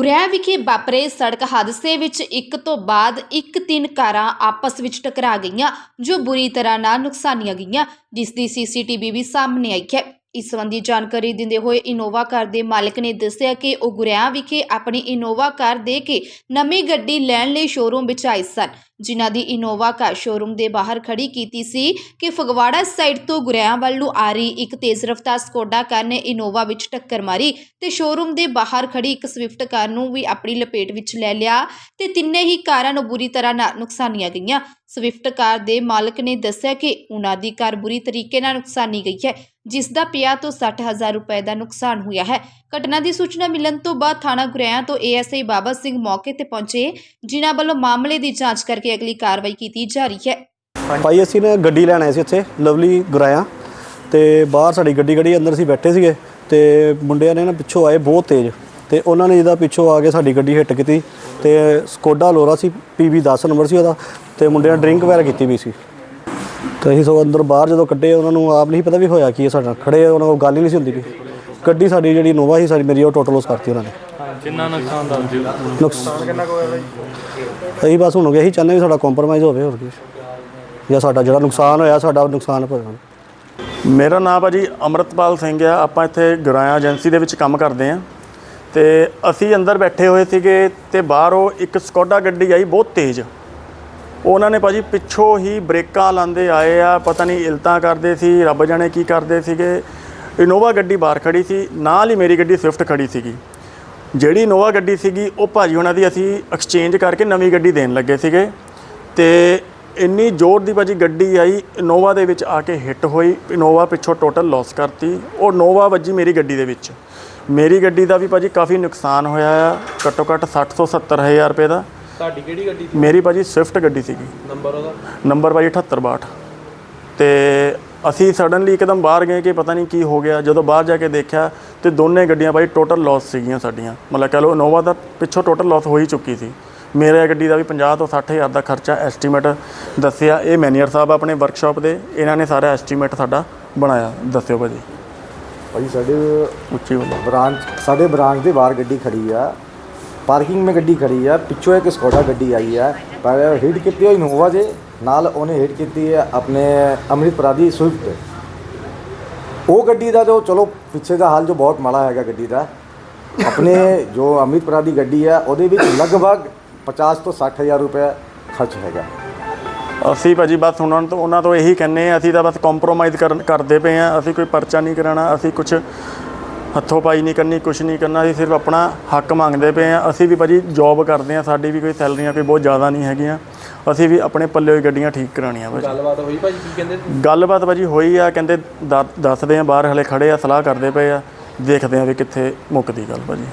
ਗੁਰੇਆ ਵਿਖੇ ਵਾਪਰੇ ਸੜਕ ਹਾਦਸੇ ਵਿੱਚ ਇੱਕ ਤੋਂ ਬਾਅਦ ਇੱਕ ਤਿੰਨ ਕਾਰਾਂ ਆਪਸ ਵਿੱਚ ਟਕਰਾ ਗਈਆਂ, ਜੋ ਬੁਰੀ ਤਰ੍ਹਾਂ ਨਾਲ ਨੁਕਸਾਨੀਆਂ ਗਈਆਂ ਜਿਸ ਦੀ ਸੀਸੀਟੀਵੀ ਵੀ ਸਾਹਮਣੇ ਆਈ ਹੈ। ਇਸ ਸੰਬੰਧੀ ਜਾਣਕਾਰੀ ਦਿੰਦੇ ਹੋਏ ਇਨੋਵਾ ਕਾਰ ਦੇ ਮਾਲਕ ਨੇ ਦੱਸਿਆ ਕਿ ਉਹ ਗੁਰੇਆ ਵਿਖੇ ਆਪਣੀ ਇਨੋਵਾ ਕਾਰ ਦੇ ਕੇ ਨਵੀਂ ਗੱਡੀ ਲੈਣ ਲਈ ਸ਼ੋਰੂਮ ਵਿੱਚ ਆਏ ਸਨ। ਜਿਨ੍ਹਾਂ ਦੀ ਇਨੋਵਾ ਕਾਰ ਸ਼ੋਰੂਮ ਦੇ ਬਾਹਰ ਖੜੀ ਕੀਤੀ ਸੀ ਕਿ ਫਗਵਾੜਾ ਸਾਈਡ ਤੋਂ ਗੁਰੇਆ ਵੱਲ ਨੂੰ ਆ ਰਹੀ ਇੱਕ ਤੇਜ਼ ਰਫ਼ਤਾਰ ਸਕੋਡਾ ਕਾਰ ਨੇ ਇਨੋਵਾ ਵਿੱਚ ਟੱਕਰ ਮਾਰੀ ਤੇ ਸ਼ੋਰੂਮ ਦੇ ਬਾਹਰ ਖੜੀ ਇੱਕ ਸਵਿਫਟ ਕਾਰ ਨੂੰ ਵੀ ਆਪਣੀ ਲਪੇਟ ਵਿੱਚ ਲੈ ਲਿਆ ਤੇ ਤਿੰਨੇ ਹੀ ਕਾਰਾਂ ਨੂੰ ਬੁਰੀ ਤਰ੍ਹਾਂ ਨਾਲ ਨੁਕਸਾਨੀਆਂ ਗਈਆਂ। ਸਵਿਫਟ ਕਾਰ ਦੇ ਮਾਲਕ ਨੇ ਦੱਸਿਆ ਕਿ ਉਹਨਾਂ ਦੀ ਕਾਰ ਬੁਰੀ ਤਰੀਕੇ ਨਾਲ ਨੁਕਸਾਨੀ ਗਈ ਹੈ, ਜਿਸ ਦਾ ਪਿਆ ਤੋਂ 60000 ਰੁਪਏ ਦਾ ਨੁਕਸਾਨ ਹੋਇਆ ਹੈ। ਘਟਨਾ ਦੀ ਸੂਚਨਾ ਮਿਲਣ ਤੋਂ ਬਾਅਦ ਥਾਣਾ ਗੁਰੇਆ ਤੋਂ ਏਐਸਆਈ ਬਾਬਾ ਸਿੰਘ ਮੌਕੇ ਤੇ ਪਹੁੰਚੇ, ਜਿਨ੍ਹਾਂ ਵੱਲੋਂ ਮਾਮਲੇ ਦੀ ਜਾਂਚ ਕਰਕੇ ਅਗਲੀ ਕਾਰਵਾਈ ਕੀਤੀ ਜਾ ਰਹੀ ਹੈ। ਭਾਈ, ਅਸੀਂ ਨਾ ਗੱਡੀ ਲੈਣ ਆਏ ਸੀ ਇੱਥੇ ਲਵਲੀ ਗੁਰਾਇਆ। ਤੇ ਬਾਹਰ ਸਾਡੀ ਗੱਡੀ ਖੜੀ, ਅੰਦਰ ਅਸੀਂ ਬੈਠੇ ਸੀਗੇ। ਤੇ ਮੁੰਡਿਆਂ ਨੇ ਨਾ ਪਿੱਛੋਂ ਆਏ ਬਹੁਤ ਤੇਜ਼। ਤੇ ਉਹਨਾਂ ਨੇ ਜਿਹਦਾ ਪਿੱਛੋਂ ਆ ਕੇ ਸਾਡੀ ਗੱਡੀ ਹਿੱਟ ਕੀਤੀ। ਤੇ ਸਕੋਡਾ ਲੋਰਾ ਸੀ ਪੀਬੀ 10 ਨੰਬਰ ਸੀ ਉਹਦਾ। ਤੇ ਮੁੰਡਿਆਂ ਨੇ ਡਰਿੰਕ ਵਗੈਰਾ ਕੀਤੀ ਵੀ ਸੀ। ਤੇ ਅਸੀਂ ਸੋ ਅੰਦਰ ਬਾਹਰ ਜਦੋਂ ਕੱਢੇ, ਉਹਨਾਂ ਨੂੰ ਆਪ ਨਹੀਂ ਪਤਾ ਵੀ ਹੋਇਆ ਕੀ ਹੈ ਸਾਡਾ। ਖੜੇ ਉਹਨਾਂ ਕੋਲ ਗੱਲ ਹੀ ਨਹੀਂ ਸੀ ਹੁੰਦੀ ਵੀ ਗੱਡੀ ਸਾਡੀ ਜਿਹੜੀ ਨੋਵਾ ਸੀ, ਸਾਡੀ ਮੇਰੀ ਉਹ ਟੋਟਲ ਉਸ ਕਰਤੀ ਉਹਨਾਂ ਨੇ। ਕਿੰਨਾ ਨੁਕਸਾਨ ਦੱਸ ਦਿਓ। ਨੁਕਸਾਨ ਕਿੰਨਾ ਕੁ ਹੋਇਆ ਅਸੀਂ ਬਸ ਹੁਣ ਅਸੀਂ ਚਾਹੁੰਦੇ ਵੀ ਸਾਡਾ ਕੰਪਰੋਮਾਈਜ਼ ਹੋਵੇ ਹੋਰ ਕੀ। ਜਾਂ ਸਾਡਾ ਜਿਹੜਾ ਨੁਕਸਾਨ ਹੋਇਆ ਸਾਡਾ ਨੁਕਸਾਨ ਭਰਨ ਮੇਰਾ ਨਾਮ ਭਾਜੀ ਅਮਰਤਪਾਲ ਸਿੰਘ ਆ। ਆਪਾਂ ਇੱਥੇ ਗੁਰਾਇਆ ਏਜੰਸੀ ਦੇ ਵਿੱਚ ਕੰਮ ਕਰਦੇ ਆ ਤੇ ਅਸੀਂ ਅੰਦਰ ਬੈਠੇ ਹੋਏ ਸੀਗੇ ਤੇ ਬਾਹਰੋਂ ਇੱਕ ਸਕੋਡਾ ਗੱਡੀ ਆਈ ਬਹੁਤ ਤੇਜ਼। ਉਹਨਾਂ ਨੇ ਭਾਜੀ ਪਿੱਛੋਂ ਹੀ ਬ੍ਰੇਕਾਂ ਲਾਉਂਦੇ ਆਏ ਆ। ਪਤਾ ਨਹੀਂ ਇਲਤਾਂ ਕਰਦੇ ਸੀ ਰੱਬ ਜਾਣੇ ਕੀ ਕਰਦੇ ਸੀਗੇ। ਇਨੋਵਾ ਗੱਡੀ ਬਾਹਰ ਖੜੀ ਸੀ। ਨਾਲ ਹੀ ਮੇਰੀ ਗੱਡੀ ਸਵਿਫਟ ਖੜੀ ਸੀਗੀ। ਜਿਹੜੀ ਇਨੋਵਾ ਗੱਡੀ ਸੀਗੀ ਉਹ ਭਾਜੀ ਉਹਨਾਂ ਦੀ ਅਸੀਂ ਐਕਸਚੇਂਜ ਕਰਕੇ ਨਵੀਂ ਗੱਡੀ ਦੇਣ ਲੱਗੇ ਸੀਗੇ। ਤੇ ਇੰਨੀ ਜ਼ੋਰ ਦੀ ਭਾਜੀ ਗੱਡੀ ਆਈ ਇਨੋਵਾ ਦੇ ਵਿੱਚ ਆ ਕੇ ਹਿੱਟ ਹੋਈ ਇਨੋਵਾ ਪਿੱਛੋਂ ਟੋਟਲ ਲਾਸ ਕਰਤੀ। ਉਹ ਨੋਵਾ ਵੱਜੀ ਮੇਰੀ ਗੱਡੀ ਦੇ ਵਿੱਚ। ਮੇਰੀ ਗੱਡੀ ਦਾ ਵੀ ਭਾਜੀ ਕਾਫੀ ਨੁਕਸਾਨ ਹੋਇਆ ਆ ਘੱਟੋ ਘੱਟ 60 ਤੋਂ 70 ਹਜ਼ਾਰ ਰੁਪਏ ਦਾ। ਤੁਹਾਡੀ ਕਿਹੜੀ ਗੱਡੀ ਸੀ? ਮੇਰੀ ਭਾਜੀ ਸਵਿਫਟ ਗੱਡੀ ਸੀਗੀ। ਨੰਬਰ ਉਹਦਾ? ਨੰਬਰ ਭਾਜੀ 7862 ਤੇ ਅਸੀਂ ਸਡਨਲੀ ਇੱਕਦਮ ਬਾਹਰ ਗਏ ਕਿ ਪਤਾ ਨਹੀਂ ਕੀ ਹੋ ਗਿਆ। ਜਦੋਂ ਬਾਹਰ ਜਾ ਕੇ ਦੇਖਿਆ ਤੇ ਦੋਨੇ ਗੱਡੀਆਂ ਭਾਈ ਟੋਟਲ ਲਾਸ ਸੀਗੀਆਂ ਸਾਡੀਆਂ। ਮਤਲਬ ਕਹ ਲਓ ਇਨੋਵਾ ਦਾ ਪਿੱਛੋਂ ਟੋਟਲ ਲਾਸ ਹੋ ਹੀ ਚੁੱਕੀ ਸੀ। ਮੇਰੇ ਗੱਡੀ ਦਾ ਵੀ 50 ਤੋਂ 60 ਹਜ਼ਾਰ ਦਾ ਖਰਚਾ ਐਸਟੀਮੇਟ ਦੱਸਿਆ। ਇਹ ਮੈਨੇਜਰ ਸਾਹਿਬ ਆਪਣੇ ਵਰਕਸ਼ਾਪ ਦੇ ਇਹਨਾਂ ਨੇ ਸਾਰਾ ਐਸਟੀਮੇਟ ਸਾਡਾ ਬਣਾਇਆ। ਦੱਸਿਓ ਭਾਜੀ। ਭਾਜੀ ਸਾਡੇ ਉੱਚੀ ਬੋਲੋ। ਬ੍ਰਾਂਚ ਸਾਡੇ ਬ੍ਰਾਂਚ ਦੇ ਬਾਹਰ ਗੱਡੀ ਖੜੀ ਆ। ਪਾਰਕਿੰਗ में ਗੱਡੀ ਖੜੀ ਆ। ਪਿੱਛੋਂ ਇੱਕ ਸਕੋਡਾ ਗੱਡੀ ਆਈ ਆ। ਪਰ ਹਿੱਟ ਕੀਤੀ ਹੋਈ ਇਨੋਵਾ ਜੇ ਨਾਲ ਉਹਨੇ ਹਿੱਟ ਕੀਤੀ ਹੈ ਆਪਣੇ ਅੰਮ੍ਰਿਤਪੁਰਾ ਦੀ ਸਵਿਫਟ ਉਹ ਗੱਡੀ ਦਾ ਜੋ ਚਲੋ ਪਿੱਛੇ ਦਾ ਹਾਲ ਜੋ ਬਹੁਤ ਮਾੜਾ ਹੈਗਾ ਗੱਡੀ ਦਾ। ਆਪਣੇ ਜੋ ਅੰਮ੍ਰਿਤਪੁਰਾ ਦੀ ਗੱਡੀ ਹੈ ਉਹਦੇ ਵਿੱਚ ਲਗਭਗ 50 ਤੋਂ 60 ਹਜ਼ਾਰ ਰੁਪਏ ਖਰਚ ਹੈਗਾ। ਅਸੀਂ ਭਾਜੀ ਬਸ ਉਹਨਾਂ ਤੋਂ ਉਹਨਾਂ ਤੋਂ ਇਹੀ ਕਹਿੰਨੇ ਆ, ਅਸੀਂ ਤਾਂ ਬਸ ਕੰਪਰੋਮਾਈਜ਼ ਕਰਨ, ਕਰਦੇ ਪਏ ਆ, ਅਸੀਂ ਕੋਈ ਪਰਚਾ ਨਹੀਂ ਕਰਾਣਾ ਅਸੀਂ ਕੁਝ ਹੱਥੋਂ ਪਾਈ ਨਹੀਂ ਕਰਨੀ ਕੁਝ ਨਹੀਂ ਕਰਨਾ ਅਸੀਂ ਸਿਰਫ ਆਪਣਾ ਹੱਕ ਮੰਗਦੇ ਪਏ ਆ ਅਸੀਂ ਵੀ ਭਾਜੀ ਜੌਬ ਕਰਦੇ ਆ ਸਾਡੀ ਵੀ ਕੋਈ ਸੈਲਰੀਆਂ ਕੋਈ ਬਹੁਤ ਜ਼ਿਆਦਾ ਨਹੀਂ ਹੈਗੀਆਂ। ਅਸੀਂ ਵੀ ਆਪਣੇ ਪੱਲੇ ਹੋਈ ਗੱਡੀਆਂ ਠੀਕ ਕਰਾਉਣੀਆਂ ਭਾਜੀ। ਗੱਲਬਾਤ ਹੋਈ ਭਾਜੀ ਕੀ ਕਹਿੰਦੇ ਗੱਲਬਾਤ ਭਾਜੀ ਹੋਈ ਆ ਕਹਿੰਦੇ ਦੱਸਦੇ ਆ ਬਾਹਰ ਹਲੇ ਖੜੇ ਆ ਸਲਾਹ ਕਰਦੇ ਪਏ ਆ। ਦੇਖਦੇ ਆ ਵੀ ਕਿੱਥੇ ਮੁੱਕਦੀ ਗੱਲ ਭਾਜੀ।